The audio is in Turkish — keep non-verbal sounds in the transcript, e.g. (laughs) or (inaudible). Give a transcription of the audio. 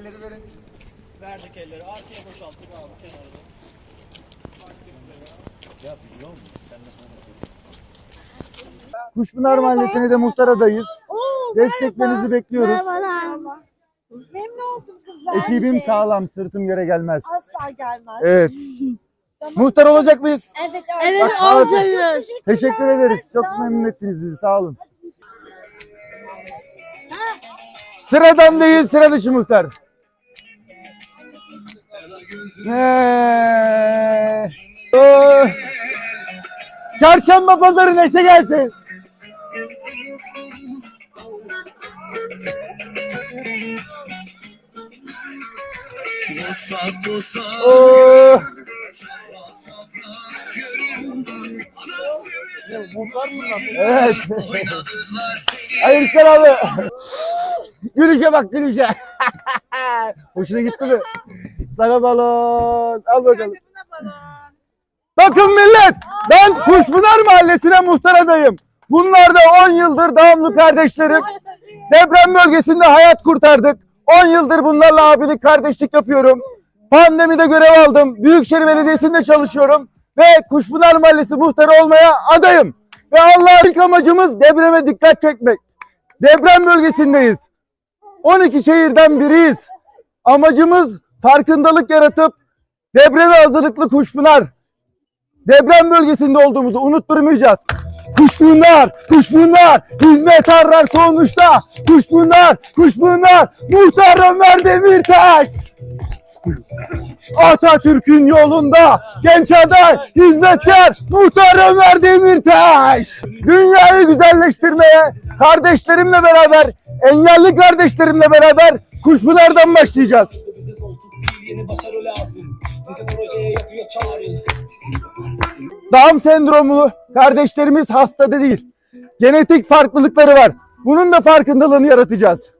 Elleri verin. Verdik elleri. Arkaya boşalttık abi kenarda. Kuşpınar Mahallesi'ne de muhtar adayız. Oo, Desteklerinizi merhaba. bekliyoruz. Merhabalar. Memnun oldum kızlar. Ekibim sağlam, sırtım yere gelmez. Asla gelmez. Evet. (laughs) Muhtar olacak mıyız? Evet, Evet Bak, olacağız. Teşekkür ederiz. Çok memnun ettiniz bizi. Sağ olun. Sıradan değil, sıra dışı muhtar. Çarşamba pazarı neşe gelsin. Oh. Evet. Hayır abi. Gülüşe bak gülüşe. (laughs) Hoşuna gitti mi? Sana balon. Al bakalım. Bakın millet. Ben Kuşpınar Mahallesi'ne muhtar adayım. Bunlar da 10 yıldır devamlı kardeşlerim. Deprem bölgesinde hayat kurtardık. 10 yıldır bunlarla abilik kardeşlik yapıyorum. Pandemide görev aldım. Büyükşehir Belediyesi'nde çalışıyorum. Ve Kuşpınar Mahallesi muhtarı olmaya adayım. Ve Allah'ın ilk amacımız depreme dikkat çekmek. Deprem bölgesindeyiz. 12 şehirden biriyiz. Amacımız farkındalık yaratıp depreme hazırlıklı Kuşpınar. Deprem bölgesinde olduğumuzu unutturmayacağız. Kuşbunlar, kuşbunlar, hizmet arar sonuçta. Kuşbunlar, kuşbunlar, muhtar Ömer Demirtaş. Atatürk'ün yolunda genç aday, hizmetkar, muhtar Ömer Demirtaş. Dünyayı güzelleştirmeye kardeşlerimle beraber, engelli kardeşlerimle beraber Kuşpınar'dan başlayacağız. Yeni başarı lazım. Bize projeye yatıyor çağrı. Down sendromlu kardeşlerimiz hasta değil. Genetik farklılıkları var. Bunun da farkındalığını yaratacağız.